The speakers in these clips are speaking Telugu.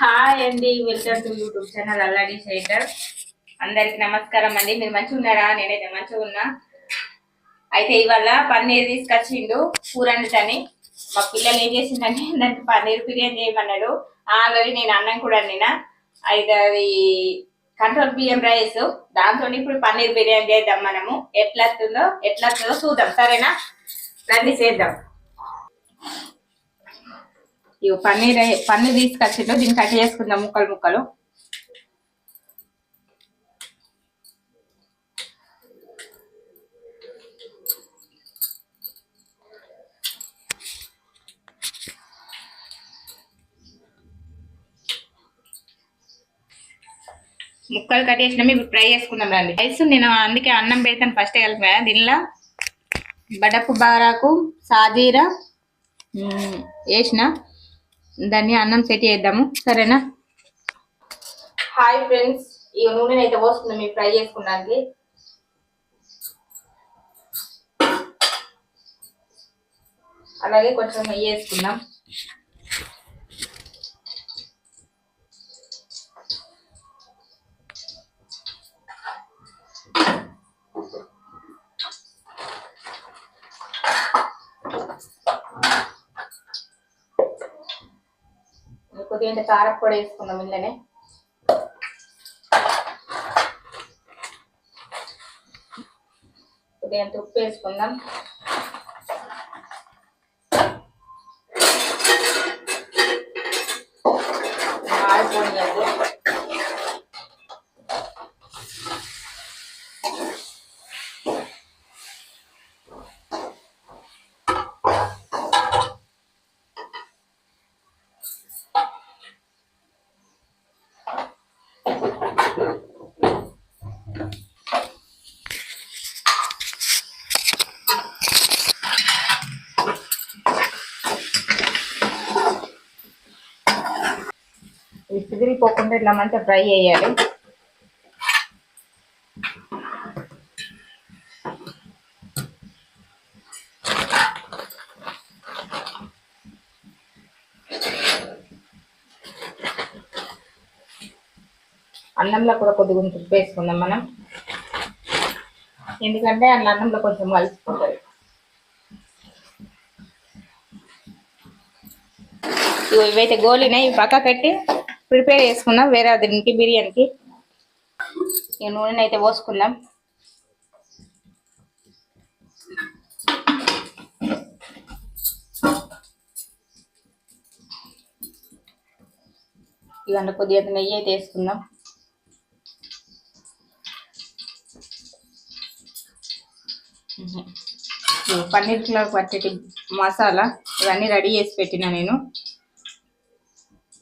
హాయ్ అండి వెల్కమ్ టు యూట్యూబ్ ఛానల్ అల్లాడి షైటర్ అందరికి నమస్కారం అండి. మీరు మంచిగా ఉన్నారా? నేనైతే మంచిగా ఉన్నా. అయితే ఇవాళ పన్నీర్ తీసుకొచ్చిండు కూర కూరంటని మా పిల్లలు ఏం చేసిందంటే దానికి పన్నీర్ బిర్యానీ చేయమన్నాడు. ఆల్రెడీ నేను అన్నం కూడా నిన్న అయితే అది కంట్రోల్ బియ్యం రైస్ దాంతో ఇప్పుడు పన్నీర్ బిర్యానీ చేద్దాం మనము. ఎట్లా వస్తుందో ఎట్లా వస్తుందో చూద్దాం. సరేనా? రండి చేద్దాం. ఇవి పన్నీర్ పన్నీర్ తీసుకొచ్చిండు దీన్ని కట్ చేసుకుందాం. ముక్కలు ముక్కలు. ముక్కలు కట్ చేసినాం. ఇప్పుడు ఫ్రై చేసుకుందాం రండి. రైస్ నేను అందుకే అన్నం పెడతాను. ఫస్ట్ కలిపా దీనిలో. బడపు బారాకు సాజీరా వేసిన. దాన్ని అన్నం సెట్ చేద్దాము. సరేనా? హాయ్ ఫ్రెండ్స్ ఈ నూనె అయితే పోస్తుంది మీరు ఫ్రై చేసుకున్నానికి అలాగే కొంచెం నెయ్యి వేసుకుందాం. కొద్దిగా కారపొడి వేసుకుందాం ఇందులోనే. కొద్దిగా ఉప్పు వేసుకుందాం. ఇది చిదిరిపోకుండా ఇట్లా మంచిగా ఫ్రై చేయాలి. అన్నంలో కూడా కొద్దిగా ఉప్పు వేసుకుందాం మనం. ఎందుకంటే అందులో అన్నంలో కొంచెం కలిసిపోతుంది ఇవైతే గోలినాయి ఇవి పక్క పెట్టి ప్రిపేర్ చేసుకుందాం వేరే దీనికి బిర్యానీకి. ఇక నూనె అయితే పోసుకుందాం. ఇవన్నీ కొద్దిగా నెయ్యి అయితే వేసుకుందాం. పన్నీర్ కిలో పట్టేటి మసాలా ఇవన్నీ రెడీ చేసి పెట్టిన నేను.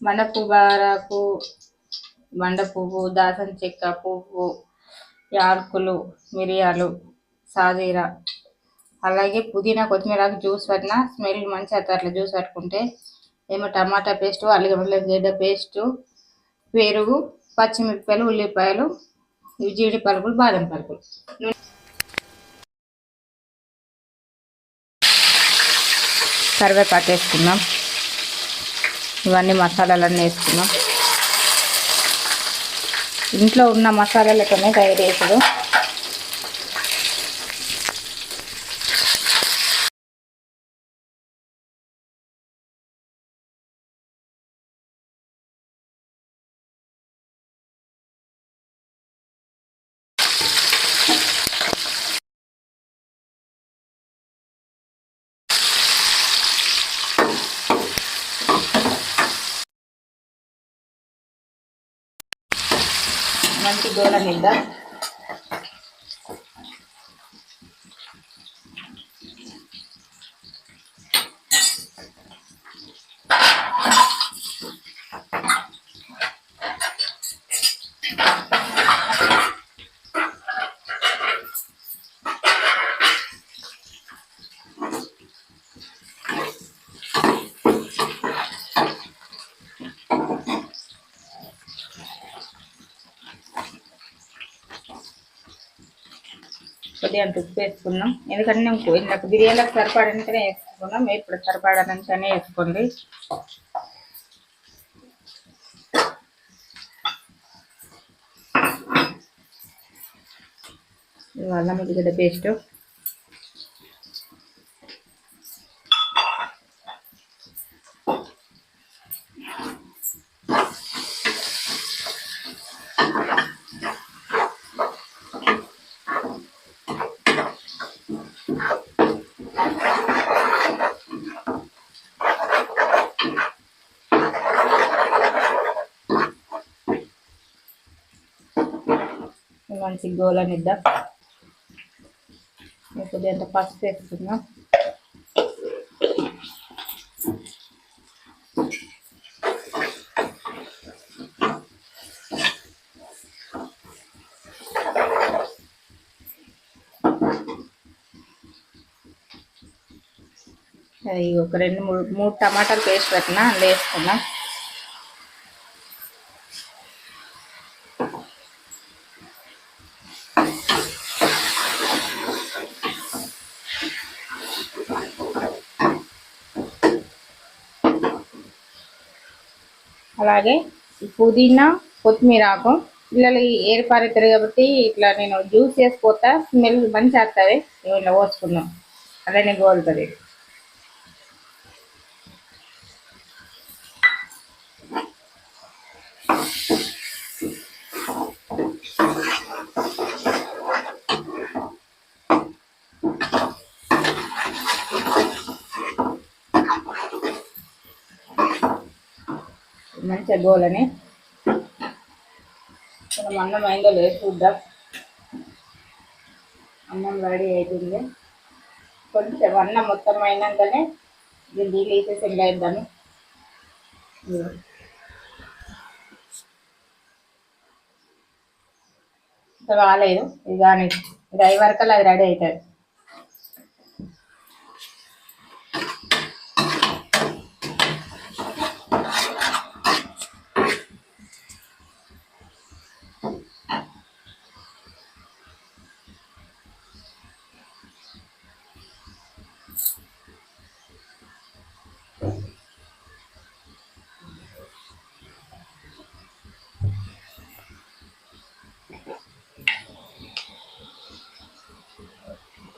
బండ పువ్వారకు బండ పువ్వు దాసం చెక్క పువ్వు యాలకులు మిరియాలు సాజీర. అలాగే పుదీనా కొత్తిమీర జ్యూస్ పట్టిన స్మెల్ మంచి అవుతుంది అట్లా జ్యూస్ పట్టుకుంటే ఏమో టమాటా పేస్ట్ అల్లం గడ్డ పేస్టు పెరుగు పచ్చిమిరపకాయలు ఉల్లిపాయలు జీడి పలుకులు బాదం పలుకులు. కరివేపాకు వేసుకుందాం. ఇవన్నీ మసాలాలన్నీ వేసుకున్నాం. ఇంట్లో ఉన్న మసాలాలతోనే తయారు చేసుడు మంచి గోల మీద సరిపోతుంది అని ఉప్పు వేసుకున్నాం ఎందుకంటే నేను ఇందాక బిర్యానీలకు సరిపడానికనే వేసుకున్నాం. ఇప్పుడు సరిపడనంతనే వేసుకోండి. ఇవాళ ముద్దిగడ్డ పేస్ట్. మంచి గోలనిద్దాం కొద్దిగా అంత పసుపు వేసుకుందాం. అది ఒక రెండు మూడు మూడు టమాటాలు పేస్ట్ పెట్టిన అందులో వేసుకున్నాం అలాగే పుదీనా కొత్తిమీర ఆకు. పిల్లలు ఏర్పారుతారు కాబట్టి ఇట్లా నేను జ్యూస్ వేసిపోతా స్మెల్ మంచి వస్తుంది. ఇట్లా పోసుకుందాం. అలానే గోలుతుంది. మంచిగా గోలని. మనం అన్నం అయిందో లేదు చూద్దాం. అన్నం రెడీ అవుతుంది కొంచెం అన్నం మొత్తం అయినాకనే దీన్ని నీళ్ళు వేసేసి ఇంకా వేద్దాము. ఇది కానీ ఇది అయ్యే వరకు అది రెడీ అవుతుంది.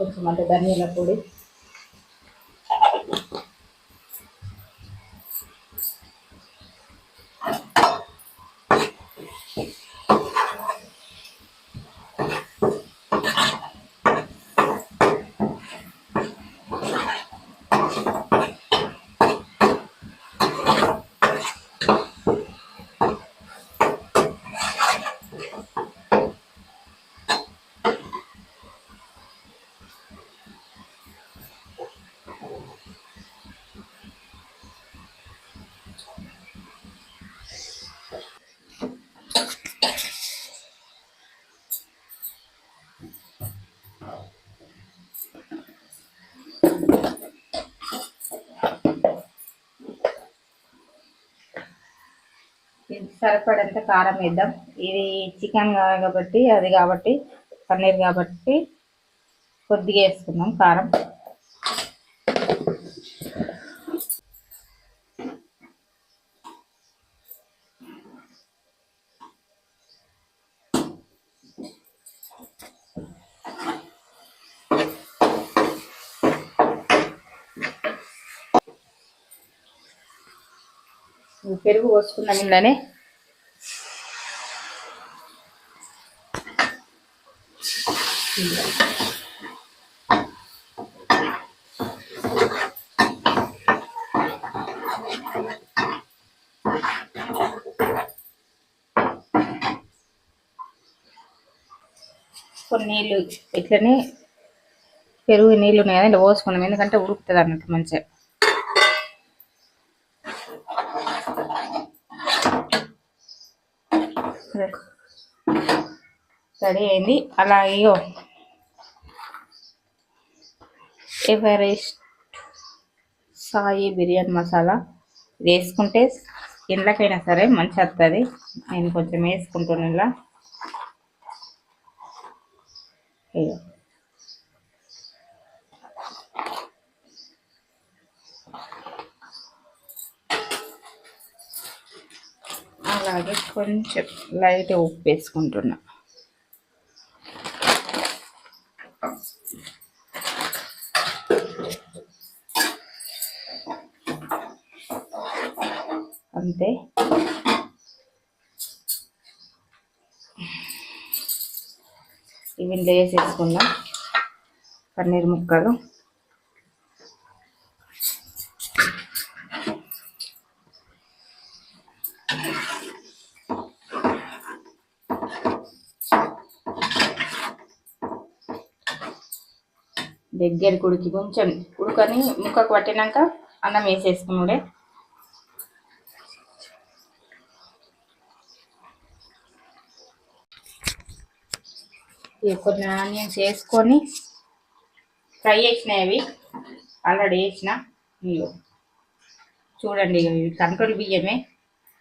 కొంచెం అంటే ధనియాల పొడి. సరిపడంత కారం వేద్దాం. ఇది చికెన్ కాబట్టి అది కాబట్టి పన్నీర్ కాబట్టి కొద్దిగా వేసుకుందాం కారం. పెరుగు పోసుకున్నాం ఇంట్లోనే కొన్ని నీళ్ళు ఇట్లనే పెరుగు నీళ్ళు ఉన్నాయి కదా ఇలా పోసుకున్నాం ఎందుకంటే ఉడుకుతుంది అన్నట్టు మంచిగా. రెడీ అయింది. అలా అయ్యో ఎవరెస్ట్ సాయి బిర్యానీ మసాలా. ఇది వేసుకుంటే ఇండ్లకైనా సరే మంచి వస్తుంది నేను కొంచెం వేసుకుంటాను ఇలా అలాగే కొంచెం లైట్ ఉప్పు వేసుకుంటున్నా. అంతే ఇవి లేస్ వేసుకుందాం. పన్నీర్ ముక్కలు. దగ్గర ఉడికి కొంచెం ఉడకని ముక్కకు పట్టినాక అన్నం వేసేసుకున్నాడే కొన్ని ఆనియన్స్ వేసుకొని ఫ్రై చేసినవి. అవి ఆల్రెడీ వేసిన. చూడండి ఇవి కంట్రోల్ బియ్యమే.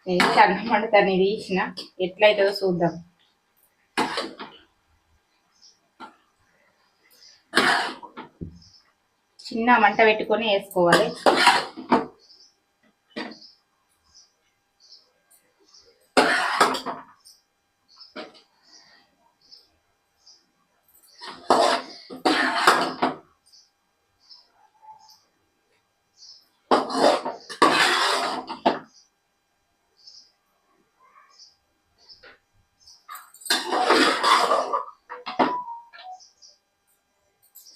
నేను అన్నం వండుతాను ఇది వేసిన ఎట్లయితుందో చూద్దాం. చిన్న మంట పెట్టుకొని వేసుకోవాలి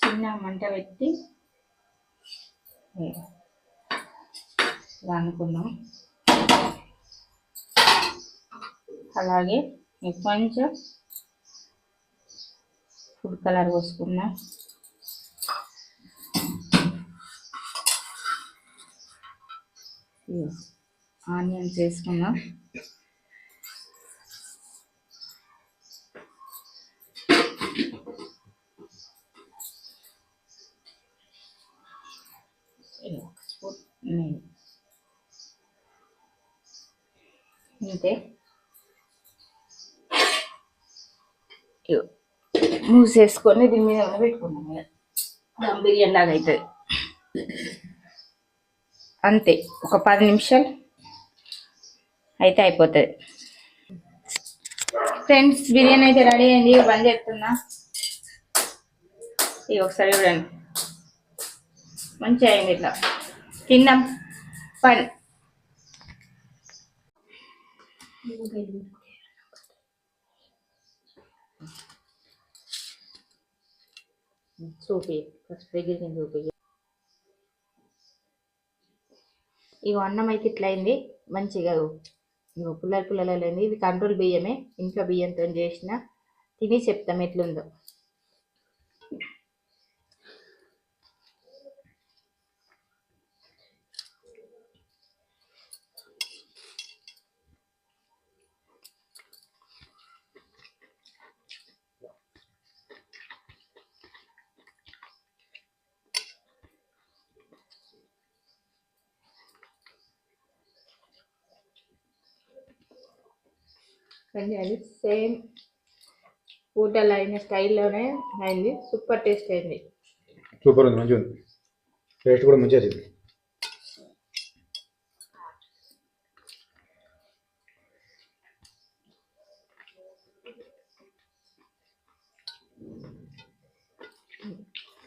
చిన్న మంట పెట్టి ఇలా అలాగే కొంచెం ఫుడ్ కలర్ పోసుకుందాం ఆనియన్స్ వేసుకుందాం. అంతే ఇగో మూసేసుకొని దీని మీద ఏమైనా పెట్టుకున్నాం దమ్ బిర్యానీ లాగా అవుతుంది అంతే ఒక పది నిమిషాలు అయితే అయిపోతుంది. ఫ్రెండ్స్ బిర్యానీ అయితే రెడీ అయింది. బంద్ చేస్తున్నా. ఇది ఒకసారి చూడండి. మంచిగా అయింది ఇట్లా. తిన్నాం. పని. చూపి ఫస్ట్ దగ్గర నేను చూపి. ఇవి అన్నం అయితే ఇట్లా అయింది. మంచిగా ఇగో పుల్లలు పుల్లలు అయింది ఇది కంట్రోల్ బియ్యమే. ఇంట్లో బియ్యంతో చేసిన. తిని చెప్తాం ఎట్లుందో. కానీ అది సేమ్ హోటల్ అయిన స్టైల్లోనే అయింది. సూపర్ టేస్ట్ అయింది. సూపర్ ఉంది మంచిగా ఉంది టేస్ట్ కూడా మంచిగా వచ్చింది.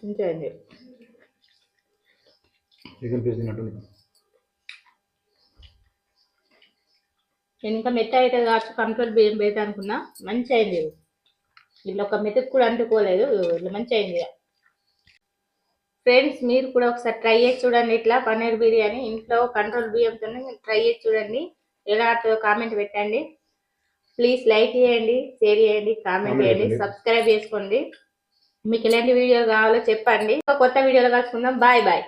మంచిగా అయింది. చికెన్ పీస్ తిన్నట్టుంది. నేను ఇంకా మెత్త అయితే కావచ్చు కంట్రోల్ బియ్యం పెడతా అనుకున్నా. మంచి అయింది వీళ్ళు ఒక మెతుకు కూడా అంటుకోలేదు. ఇట్లా మంచి అయింది ఫ్రెండ్స్ మీరు కూడా ఒకసారి ట్రై చేసి చూడండి. ఇట్లా పన్నీర్ బిర్యానీ ఇంట్లో కంట్రోల్ బియ్యంతో ట్రై చేసి చూడండి. ఎలా కామెంట్ పెట్టండి. ప్లీజ్ లైక్ చేయండి షేర్ చేయండి కామెంట్ చేయండి. సబ్స్క్రైబ్ చేసుకోండి. మీకు ఎలాంటి వీడియోలు కావాలో చెప్పండి. కొత్త వీడియోలు కలుసుకుందాం. Bye bye